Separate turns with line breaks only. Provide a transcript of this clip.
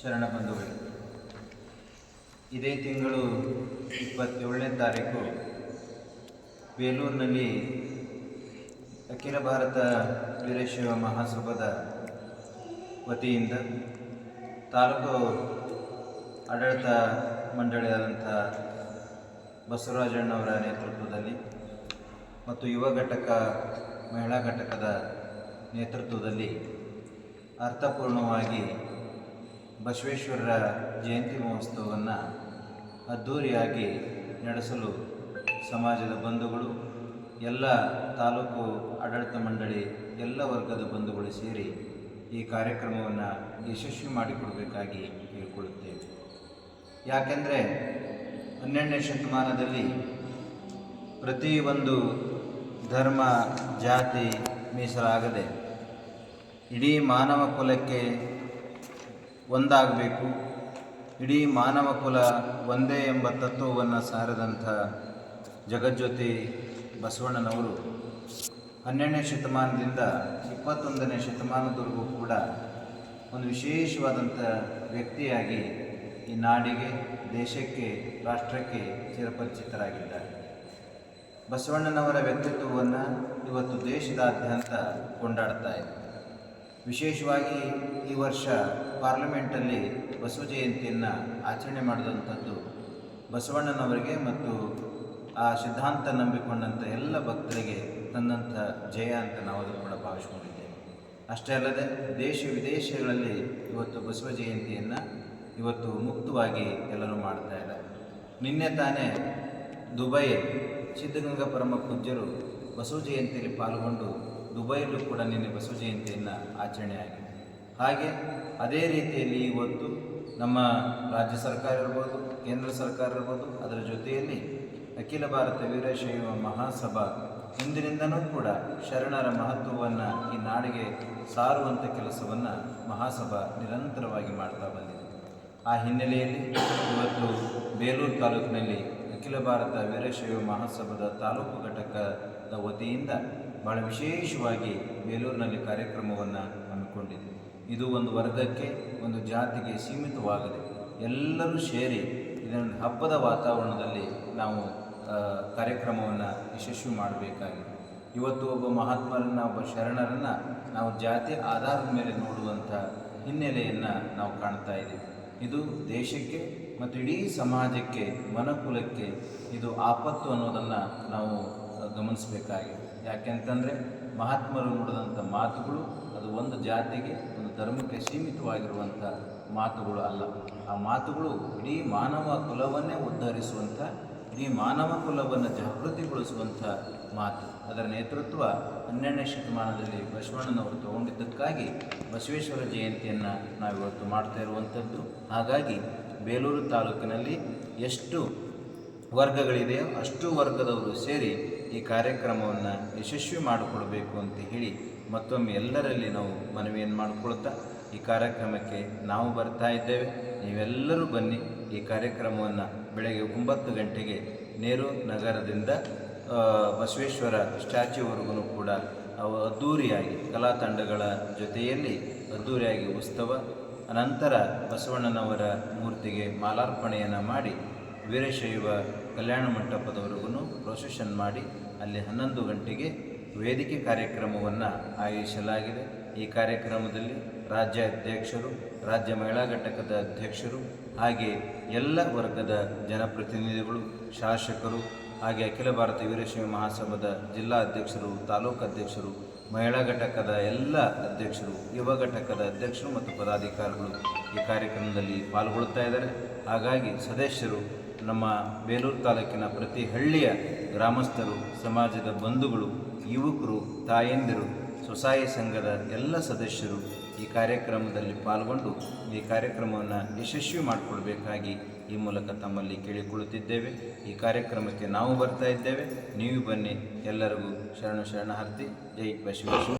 ಶರಣ ಬಂಧುಗಳು. ಇದೇ ತಿಂಗಳು ಇಪ್ಪತ್ತೇಳನೇ ತಾರೀಕು ಬೇಲೂರಿನಲ್ಲಿ ಅಖಿಲ ಭಾರತ ವೀರಶೈವ ಮಹಾಸಭಾದ ವತಿಯಿಂದ ತಾಲೂಕು ಆಡಳಿತ ಮಂಡಳಿಯಾದಂಥ ಬಸವರಾಜಣ್ಣವರ ನೇತೃತ್ವದಲ್ಲಿ ಮತ್ತು ಯುವ ಘಟಕ, ಮಹಿಳಾ ಘಟಕದ ನೇತೃತ್ವದಲ್ಲಿ ಅರ್ಥಪೂರ್ಣವಾಗಿ ಬಸವೇಶ್ವರರ ಜಯಂತಿ ಮಹೋತ್ಸವವನ್ನು ಅದ್ಧೂರಿಯಾಗಿ ನಡೆಸಲು ಸಮಾಜದ ಬಂಧುಗಳು, ಎಲ್ಲ ತಾಲೂಕು ಆಡಳಿತ ಮಂಡಳಿ, ಎಲ್ಲ ವರ್ಗದ ಬಂಧುಗಳು ಸೇರಿ ಈ ಕಾರ್ಯಕ್ರಮವನ್ನು ಯಶಸ್ವಿ ಮಾಡಿಕೊಡಬೇಕಾಗಿ ಕೇಳಿಕೊಳ್ಳುತ್ತೇವೆ. ಯಾಕೆಂದರೆ ಹನ್ನೆರಡನೇ ಶತಮಾನದಲ್ಲಿ ಪ್ರತಿಯೊಂದು ಧರ್ಮ, ಜಾತಿ ಮೀಸಲಾಗದೆ ಇಡೀ ಮಾನವ ಕುಲಕ್ಕೆ ಒಂದಾಗಬೇಕು. ಇಡೀ ಮಾನವ ಕುಲ ಒಂದೇ ಎಂಬ ತತ್ವವನ್ನು ಸಾರದಂಥ ಜಗಜ್ಯೋತಿ ಬಸವಣ್ಣನವರು ಹನ್ನೆರಡನೇ ಶತಮಾನದಿಂದ ಇಪ್ಪತ್ತೊಂದನೇ ಶತಮಾನದವರೆಗೂ ಕೂಡ ಒಂದು ವಿಶೇಷವಾದಂಥ ವ್ಯಕ್ತಿಯಾಗಿ ಈ ನಾಡಿಗೆ, ದೇಶಕ್ಕೆ, ರಾಷ್ಟ್ರಕ್ಕೆ ಚಿರಪರಿಚಿತರಾಗಿದ್ದಾರೆ. ಬಸವಣ್ಣನವರ ವ್ಯಕ್ತಿತ್ವವನ್ನು ಇವತ್ತು ದೇಶದಾದ್ಯಂತ ಕೊಂಡಾಡ್ತಾ ಇದೆ. ವಿಶೇಷವಾಗಿ ಈ ವರ್ಷ ಪಾರ್ಲಿಮೆಂಟಲ್ಲಿ ಬಸವ ಜಯಂತಿಯನ್ನು ಆಚರಣೆ ಮಾಡಿದಂಥದ್ದು ಬಸವಣ್ಣನವರಿಗೆ ಮತ್ತು ಆ ಸಿದ್ಧಾಂತ ನಂಬಿಕೊಂಡಂಥ ಎಲ್ಲ ಭಕ್ತರಿಗೆ ತಂದಂಥ ಜಯ ಅಂತ ನಾವು ಅದನ್ನು ಕೂಡ ಭಾವಿಸ್ಕೊಂಡಿದ್ದೇವೆ. ಅಷ್ಟೇ ಅಲ್ಲದೆ ದೇಶ ವಿದೇಶಗಳಲ್ಲಿ ಇವತ್ತು ಬಸವ ಜಯಂತಿಯನ್ನು ಇವತ್ತು ಮುಕ್ತವಾಗಿ ಎಲ್ಲರೂ ಮಾಡ್ತಾ ಇಲ್ಲ ನಿನ್ನೆ ತಾನೇ ದುಬೈ ಸಿದ್ಧಗಂಗಾ ಪರಮ ಪೂಜ್ಯರು ಬಸವ ಜಯಂತಿಯಲ್ಲಿ ಪಾಲ್ಗೊಂಡು ದುಬೈಯಲ್ಲೂ ಕೂಡ ನಿನ್ನೆ ಬಸವ ಜಯಂತಿಯನ್ನು ಆಚರಣೆ ಆಗಿದೆ ಹಾಗೆ ಅದೇ ರೀತಿಯಲ್ಲಿ ಇವತ್ತು ನಮ್ಮ ರಾಜ್ಯ ಸರ್ಕಾರ ಇರ್ಬೋದು, ಕೇಂದ್ರ ಸರ್ಕಾರ ಇರ್ಬೋದು, ಅದರ ಜೊತೆಯಲ್ಲಿ ಅಖಿಲ ಭಾರತ ವೀರಶೈವ ಮಹಾಸಭಾ ಇಂದಿನಿಂದನೂ ಕೂಡ ಶರಣರ ಮಹತ್ವವನ್ನು ಈ ನಾಡಿಗೆ ಸಾರುವಂಥ ಕೆಲಸವನ್ನು ಮಹಾಸಭಾ ನಿರಂತರವಾಗಿ ಮಾಡ್ತಾ ಬಂದಿದೆ. ಆ ಹಿನ್ನೆಲೆಯಲ್ಲಿ ಇವತ್ತು ಬೇಲೂರು ತಾಲೂಕಿನಲ್ಲಿ ಅಖಿಲ ಭಾರತ ವೀರಶೈವ ಮಹಾಸಭಾದ ತಾಲೂಕು ಘಟಕದ ವತಿಯಿಂದ ಭಾಳ ವಿಶೇಷವಾಗಿ ಬೇಲೂರಿನಲ್ಲಿ ಕಾರ್ಯಕ್ರಮವನ್ನು ಹಮ್ಮಿಕೊಂಡಿದೆ ಇದು ಒಂದು ವರ್ಗಕ್ಕೆ, ಒಂದು ಜಾತಿಗೆ ಸೀಮಿತವಾಗದೆ ಎಲ್ಲರೂ ಸೇರಿ ಇದನ್ನು ಹಬ್ಬದ ವಾತಾವರಣದಲ್ಲಿ ನಾವು ಕಾರ್ಯಕ್ರಮವನ್ನು ಯಶಸ್ವಿ ಮಾಡಬೇಕಾಗಿದೆ. ಇವತ್ತು ಒಬ್ಬ ಮಹಾತ್ಮರನ್ನು, ಒಬ್ಬ ಶರಣರನ್ನು ನಾವು ಜಾತಿ ಆಧಾರದ ಮೇಲೆ ನೋಡುವಂಥ ಹಿನ್ನೆಲೆಯನ್ನು ನಾವು ಕಾಣ್ತಾ ಇದ್ದೀವಿ. ಇದು ದೇಶಕ್ಕೆ ಮತ್ತು ಇಡೀ ಸಮಾಜಕ್ಕೆ, ಮನಕುಲಕ್ಕೆ ಇದು ಆಪತ್ತು ಅನ್ನೋದನ್ನು ನಾವು ಗಮನಿಸಬೇಕಾಗಿದೆ. ಯಾಕೆಂತಂದರೆ ಮಹಾತ್ಮರು ನುಡಿದಂಥ ಮಾತುಗಳು ಅದು ಒಂದು ಜಾತಿಗೆ, ಒಂದು ಧರ್ಮಕ್ಕೆ ಸೀಮಿತವಾಗಿರುವಂಥ ಮಾತುಗಳು ಅಲ್ಲ. ಆ ಮಾತುಗಳು ಇಡೀ ಮಾನವ ಕುಲವನ್ನೇ ಉದ್ಧರಿಸುವಂಥ ಇಡೀ ಮಾನವ ಕುಲವನ್ನು ಜಾಗೃತಿಗೊಳಿಸುವಂಥ ಮಾತು. ಅದರ ನೇತೃತ್ವ ಹನ್ನೆರಡನೇ ಶತಮಾನದಲ್ಲಿ ಬಸವಣ್ಣನವರು ತಗೊಂಡಿದ್ದಕ್ಕಾಗಿ ಬಸವೇಶ್ವರ ಜಯಂತಿಯನ್ನು ನಾವಿವತ್ತು ಮಾಡ್ತಾ ಇರುವಂಥದ್ದು ಹಾಗಾಗಿ ಬೇಲೂರು ತಾಲೂಕಿನಲ್ಲಿ ಎಷ್ಟು ವರ್ಗಗಳಿದೆಯೋ ಅಷ್ಟು ವರ್ಗದವರು ಸೇರಿ ಈ ಕಾರ್ಯಕ್ರಮವನ್ನು ಯಶಸ್ವಿ ಮಾಡಿಕೊಡ್ಬೇಕು ಅಂತ ಹೇಳಿ ಮತ್ತೊಮ್ಮೆ ಎಲ್ಲರಲ್ಲಿ ನಾವು ಮನವಿಯನ್ನು ಮಾಡಿಕೊಳ್ತಾ ಈ ಕಾರ್ಯಕ್ರಮಕ್ಕೆ ನಾವು ಬರ್ತಾ ಇದ್ದೇವೆ. ನೀವೆಲ್ಲರೂ ಬನ್ನಿ ಈ ಕಾರ್ಯಕ್ರಮವನ್ನು ಬೆಳಗ್ಗೆ ಒಂಬತ್ತು ಗಂಟೆಗೆ ನೆಹರು ನಗರದಿಂದ ಬಸವೇಶ್ವರ ಸ್ಟ್ಯಾಚ್ಯೂವರೆಗೂ ಕೂಡ ಅವು ಅದ್ಧೂರಿಯಾಗಿ ಕಲಾ ತಂಡಗಳ ಜೊತೆಯಲ್ಲಿ ಅದ್ಧೂರಿಯಾಗಿ ಉತ್ಸವ, ಅನಂತರ ಬಸವಣ್ಣನವರ ಮೂರ್ತಿಗೆ ಮಾಲಾರ್ಪಣೆಯನ್ನು ಮಾಡಿ ವೀರಶೈವ ಕಲ್ಯಾಣ ಮಂಟಪದವರೆಗೂ ಪ್ರೊಸೆಷನ್ ಮಾಡಿ ಅಲ್ಲಿ ಹನ್ನೊಂದು ಗಂಟೆಗೆ ವೇದಿಕೆ ಕಾರ್ಯಕ್ರಮವನ್ನು ಆಯೋಜಿಸಲಾಗಿದೆ. ಈ ಕಾರ್ಯಕ್ರಮದಲ್ಲಿ ರಾಜ್ಯ ಅಧ್ಯಕ್ಷರು, ರಾಜ್ಯ ಮಹಿಳಾ ಘಟಕದ ಅಧ್ಯಕ್ಷರು ಹಾಗೆ ಎಲ್ಲ ವರ್ಗದ ಜನಪ್ರತಿನಿಧಿಗಳು, ಶಾಸಕರು ಹಾಗೆ ಅಖಿಲ ಭಾರತ ವೀರಶೈವ ಮಹಾಸಭಾದ ಜಿಲ್ಲಾ ಅಧ್ಯಕ್ಷರು, ತಾಲೂಕು ಅಧ್ಯಕ್ಷರು, ಮಹಿಳಾ ಘಟಕದ ಎಲ್ಲ ಅಧ್ಯಕ್ಷರು, ಯುವ ಘಟಕದ ಅಧ್ಯಕ್ಷರು ಮತ್ತು ಪದಾಧಿಕಾರಿಗಳು ಈ ಕಾರ್ಯಕ್ರಮದಲ್ಲಿ ಪಾಲ್ಗೊಳ್ಳುತ್ತಾ ಇದ್ದಾರೆ. ಹಾಗಾಗಿ ಸದಸ್ಯರು ನಮ್ಮ ಬೇಲೂರು ತಾಲೂಕಿನ ಪ್ರತಿ ಹಳ್ಳಿಯ ಗ್ರಾಮಸ್ಥರು, ಸಮಾಜದ ಬಂಧುಗಳು, ಯುವಕರು, ತಾಯಂದಿರು, ಸ್ವಸಹಾಯ ಸಂಘದ ಎಲ್ಲ ಸದಸ್ಯರು ಈ ಕಾರ್ಯಕ್ರಮದಲ್ಲಿ ಪಾಲ್ಗೊಂಡು ಈ ಕಾರ್ಯಕ್ರಮವನ್ನು ಯಶಸ್ವಿ ಮಾಡಿಕೊಳ್ಬೇಕಾಗಿ ಈ ಮೂಲಕ ತಮ್ಮಲ್ಲಿ ಕೇಳಿಕೊಳ್ಳುತ್ತಿದ್ದೇವೆ. ಈ ಕಾರ್ಯಕ್ರಮಕ್ಕೆ ನಾವು ಬರ್ತಾ ಇದ್ದೇವೆ. ನೀವು ಬನ್ನಿ. ಎಲ್ಲರಿಗೂ ಶರಣ ಶರಣಾರ್ಥಿ. ಜೈ ಬಸವೇಶ್ವರ.